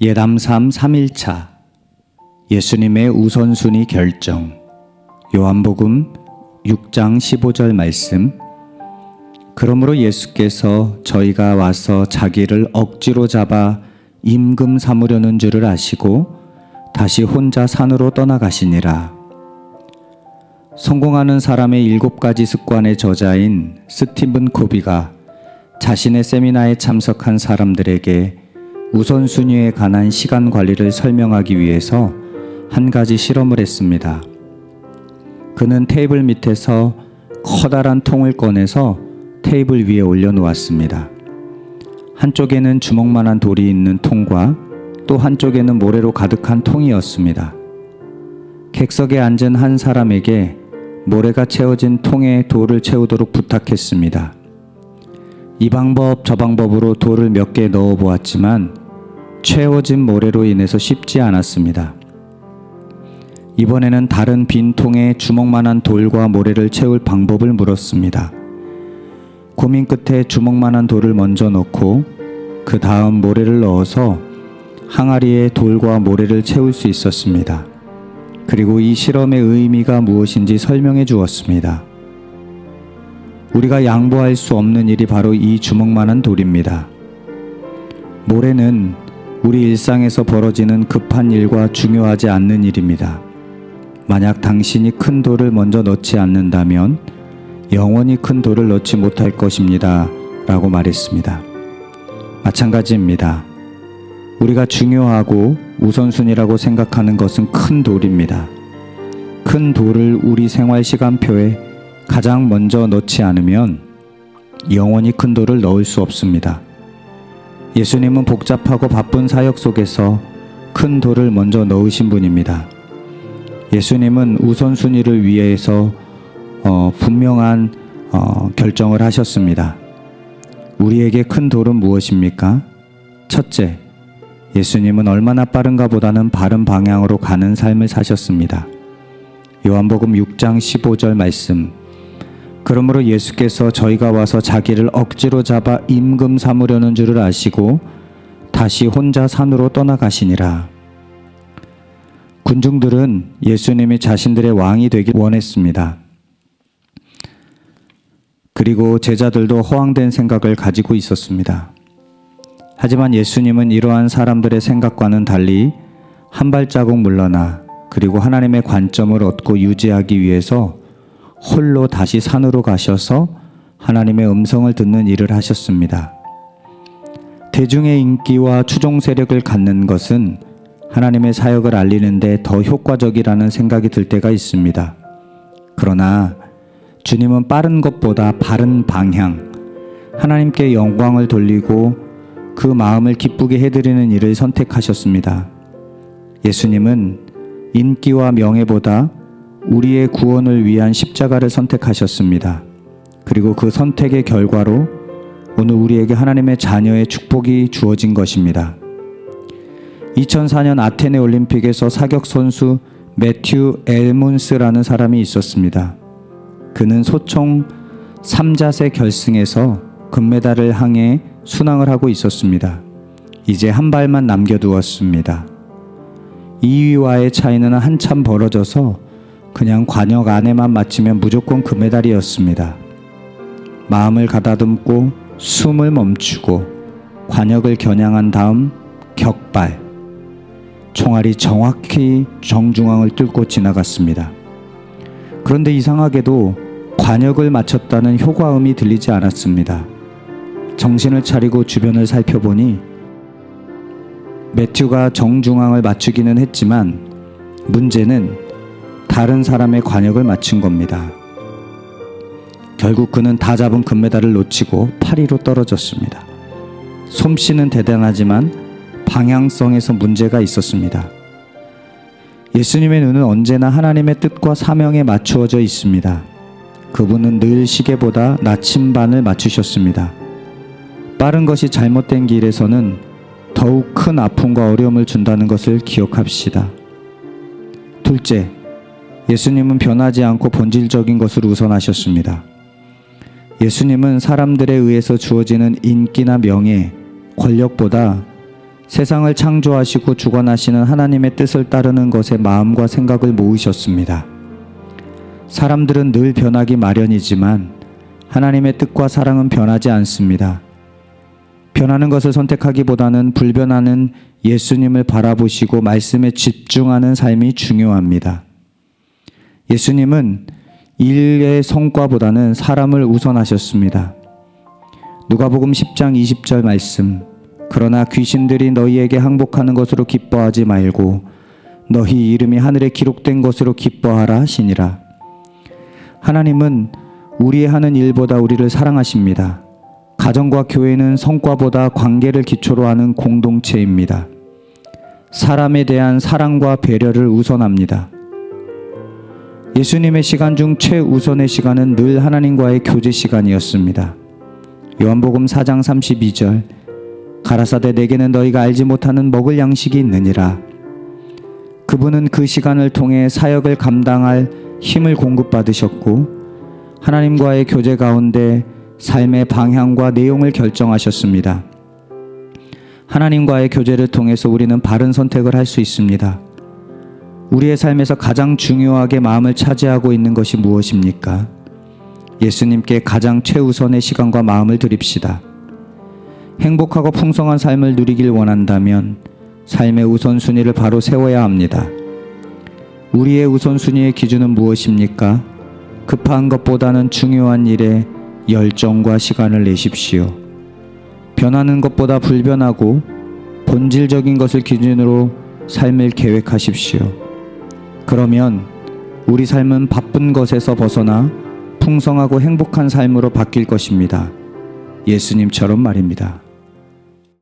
예담삼 3일차. 예수님의 우선순위 결정. 요한복음 6장 15절 말씀. 그러므로 예수께서 저희가 와서 자기를 억지로 잡아 임금 삼으려는 줄을 아시고 다시 혼자 산으로 떠나가시니라. 성공하는 사람의 일곱 가지 습관의 저자인 스티븐 코비가 자신의 세미나에 참석한 사람들에게 우선순위에 관한 시간 관리를 설명하기 위해서 한 가지 실험을 했습니다. 그는 테이블 밑에서 커다란 통을 꺼내서 테이블 위에 올려놓았습니다. 한쪽에는 주먹만한 돌이 있는 통과 또 한쪽에는 모래로 가득한 통이었습니다. 객석에 앉은 한 사람에게 모래가 채워진 통에 돌을 채우도록 부탁했습니다. 이 방법 저 방법으로 돌을 몇 개 넣어 보았지만 채워진 모래로 인해서 쉽지 않았습니다. 이번에는 다른 빈 통에 주먹만한 돌과 모래를 채울 방법을 물었습니다. 고민 끝에 주먹만한 돌을 먼저 넣고 그 다음 모래를 넣어서 항아리에 돌과 모래를 채울 수 있었습니다. 그리고 이 실험의 의미가 무엇인지 설명해 주었습니다. 우리가 양보할 수 없는 일이 바로 이 주먹만한 돌입니다. 모래는 우리 일상에서 벌어지는 급한 일과 중요하지 않는 일입니다. 만약 당신이 큰 돌을 먼저 넣지 않는다면 영원히 큰 돌을 넣지 못할 것입니다. 라고 말했습니다. 마찬가지입니다. 우리가 중요하고 우선순위라고 생각하는 것은 큰 돌입니다. 큰 돌을 우리 생활 시간표에 가장 먼저 넣지 않으면 영원히 큰 돌을 넣을 수 없습니다. 예수님은 복잡하고 바쁜 사역 속에서 큰 돌을 먼저 넣으신 분입니다. 예수님은 우선순위를 위해서 어, 분명한 어, 결정을 하셨습니다. 우리에게 큰 돌은 무엇입니까? 첫째, 예수님은 얼마나 빠른가 보다는 바른 방향으로 가는 삶을 사셨습니다. 요한복음 6장 15절 말씀. 그러므로 예수께서 저희가 와서 자기를 억지로 잡아 임금 삼으려는 줄을 아시고 다시 혼자 산으로 떠나가시니라. 군중들은 예수님이 자신들의 왕이 되길 원했습니다. 그리고 제자들도 허황된 생각을 가지고 있었습니다. 하지만 예수님은 이러한 사람들의 생각과는 달리 한 발자국 물러나 그리고 하나님의 관점을 얻고 유지하기 위해서 홀로 다시 산으로 가셔서 하나님의 음성을 듣는 일을 하셨습니다. 대중의 인기와 추종 세력을 갖는 것은 하나님의 사역을 알리는데 더 효과적이라는 생각이 들 때가 있습니다. 그러나 주님은 빠른 것보다 바른 방향, 하나님께 영광을 돌리고 그 마음을 기쁘게 해드리는 일을 선택하셨습니다. 예수님은 인기와 명예보다 우리의 구원을 위한 십자가를 선택하셨습니다. 그리고 그 선택의 결과로 오늘 우리에게 하나님의 자녀의 축복이 주어진 것입니다. 2004년 아테네 올림픽에서 사격 선수 매튜 엘문스라는 사람이 있었습니다. 그는 소총 3자세 결승에서 금메달을 향해 순항을 하고 있었습니다. 이제 한 발만 남겨두었습니다. 2위와의 차이는 한참 벌어져서 그냥 관역 안에만 맞히면 무조건 금메달이었습니다. 마음을 가다듬고 숨을 멈추고 관역을 겨냥한 다음 격발. 총알이 정확히 정중앙을 뚫고 지나갔습니다. 그런데 이상하게도 관역을 맞췄다는 효과음이 들리지 않았습니다. 정신을 차리고 주변을 살펴보니 매튜가 정중앙을 맞추기는 했지만 문제는 다른 사람의 관역을 맞춘 겁니다. 결국 그는 다 잡은 금메달을 놓치고 8위로 떨어졌습니다. 솜씨는 대단하지만 방향성에서 문제가 있었습니다. 예수님의 눈은 언제나 하나님의 뜻과 사명에 맞추어져 있습니다. 그분은 늘 시계보다 나침반을 맞추셨습니다. 빠른 것이 잘못된 길에서는 더욱 큰 아픔과 어려움을 준다는 것을 기억합시다. 둘째, 예수님은 변하지 않고 본질적인 것을 우선하셨습니다. 예수님은 사람들에 의해서 주어지는 인기나 명예, 권력보다 세상을 창조하시고 주관하시는 하나님의 뜻을 따르는 것에 마음과 생각을 모으셨습니다. 사람들은 늘 변하기 마련이지만 하나님의 뜻과 사랑은 변하지 않습니다. 변하는 것을 선택하기보다는 불변하는 예수님을 바라보시고 말씀에 집중하는 삶이 중요합니다. 예수님은 일의 성과보다는 사람을 우선하셨습니다. 누가복음 10장 20절 말씀 그러나 귀신들이 너희에게 항복하는 것으로 기뻐하지 말고 너희 이름이 하늘에 기록된 것으로 기뻐하라 하시니라. 하나님은 우리 하는 일보다 우리를 사랑하십니다. 가정과 교회는 성과보다 관계를 기초로 하는 공동체입니다. 사람에 대한 사랑과 배려를 우선합니다. 예수님의 시간 중 최우선의 시간은 늘 하나님과의 교제 시간이었습니다. 요한복음 4장 32절 가라사대 내게는 너희가 알지 못하는 먹을 양식이 있느니라. 그분은 그 시간을 통해 사역을 감당할 힘을 공급받으셨고 하나님과의 교제 가운데 삶의 방향과 내용을 결정하셨습니다. 하나님과의 교제를 통해서 우리는 바른 선택을 할 수 있습니다. 우리의 삶에서 가장 중요하게 마음을 차지하고 있는 것이 무엇입니까? 예수님께 가장 최우선의 시간과 마음을 드립시다. 행복하고 풍성한 삶을 누리길 원한다면 삶의 우선순위를 바로 세워야 합니다. 우리의 우선순위의 기준은 무엇입니까? 급한 것보다는 중요한 일에 열정과 시간을 내십시오. 변하는 것보다 불변하고 본질적인 것을 기준으로 삶을 계획하십시오. 그러면 우리 삶은 바쁜 것에서 벗어나 풍성하고 행복한 삶으로 바뀔 것입니다. 예수님처럼 말입니다.